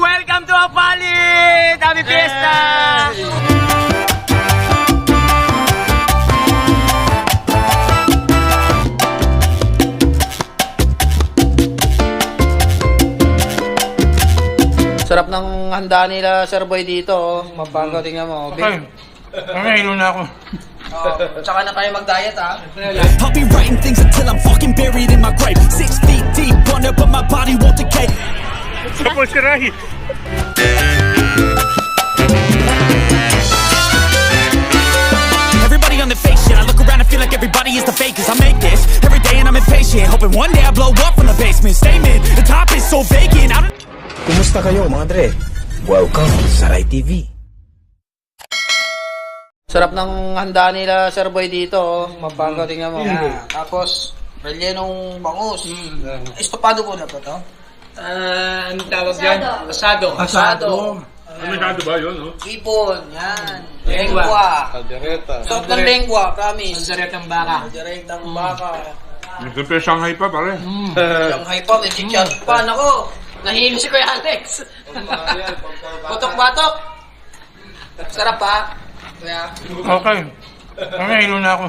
Welcome to Apalit! Happy Fiesta! Sarap ng handa nila, Sir Boy, dito. Oh. Mapangko, tingnan mo. Okay. Okay, ilo na ako. Oh, tsaka na tayo mag-diet, ha? I'll be writing things until I'm fucking buried in my grave. Six feet deep under, but my body won't decay. Tapos si Ray. Everybody on the fake shit. I look around and feel like everybody is the fakest. I make this every day and I'm impatient. Hoping one day I blow up from the basement. Statement, the top is so vacant. I don't. Kumusta kayo mga dre? Welcome sa Rai TV. Sarap ng handa nila, Sir Boy, dito. Oh. Mapangko, tingnan mo. Tapos, rellenong bangus. Estopado po na po to. Ah, anong tawag dyan? Asado. Asado. Ano ba yun, no? Ibon, yan. Lengua. Lengua. Sarap ng lengua, promise. Sandaret ng baka. Direktang baka. Siyempre, Shanghai pa, pare. Shanghai pa, may chichat pa. Nako, nahilo si Kuya Alex. Putok-batok. Sarap pa. Kuya. Okay. Okay, ilo na ako.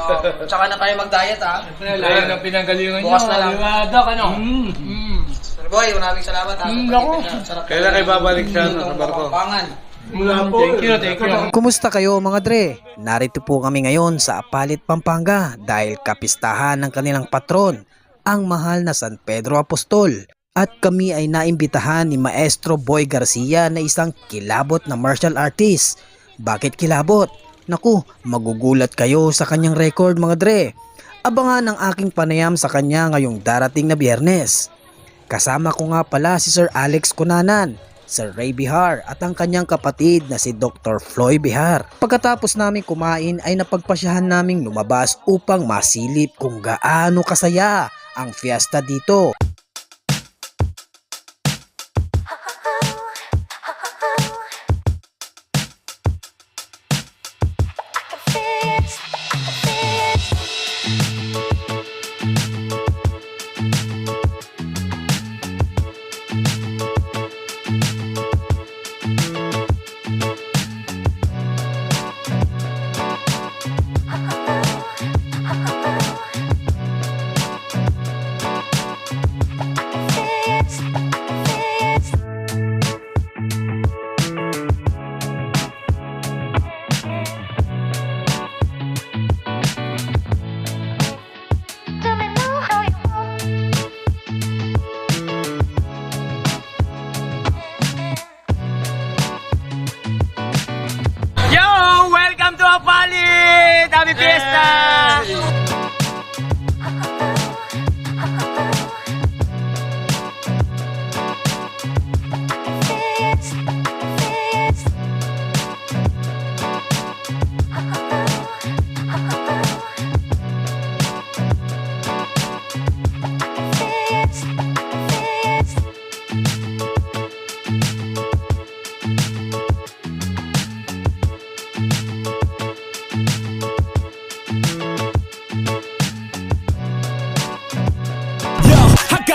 Oh, tsaka na tayo mag-diet, ha? Lahat ng pinanggalingan Bukas na lang. Diba, Doc, ano? Mm. Sir Boy, maraming salamat, ha? Mm. Sarap. Kailan kayo babalik sa, ano, sa barko? Pangan. Thank you, thank you. Kumusta kayo mga dre? Narito po kami ngayon sa Apalit, Pampanga dahil kapistahan ng kanilang patron, ang mahal na San Pedro Apostol. At kami ay naimbitahan ni Maestro Boy Garcia na isang kilabot na martial artist. Bakit kilabot? Naku, magugulat kayo sa kanyang record mga dre. Abangan ang aking panayam sa kanya ngayong darating na biyernes. Kasama ko nga pala si Sir Alex Kunanan, Sir Ray Bihar at ang kanyang kapatid na si Dr. Floy Bihar. Pagkatapos namin kumain ay napagpasyahan naming lumabas upang masilip kung gaano kasaya ang fiesta dito. Apalit! Happy Fiesta! Ha?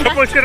Sa po si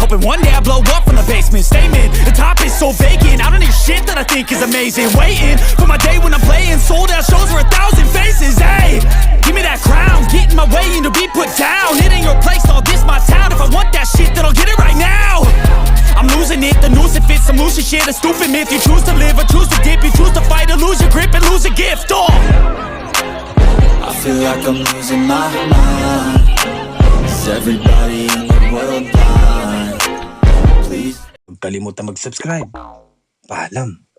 Hoping one day I blow up from the basement. Statement, the top is so vacant. I don't hear shit that I think is amazing. Waiting for my day when I'm playing. Sold out shows for a thousand faces. Hey, give me that crown. Get in my way and to be put down. It ain't your place, all this my town. If I want that shit, then I'll get it right now. I'm losing it, the noose it fits. Some losing shit, a stupid myth. You choose to live or choose to dip. You choose to fight or lose your grip and lose a gift. Oh! I feel like I'm losing my mind. Is everybody in the world blind? Please Huwag kalimutan mag-subscribe. Paalam.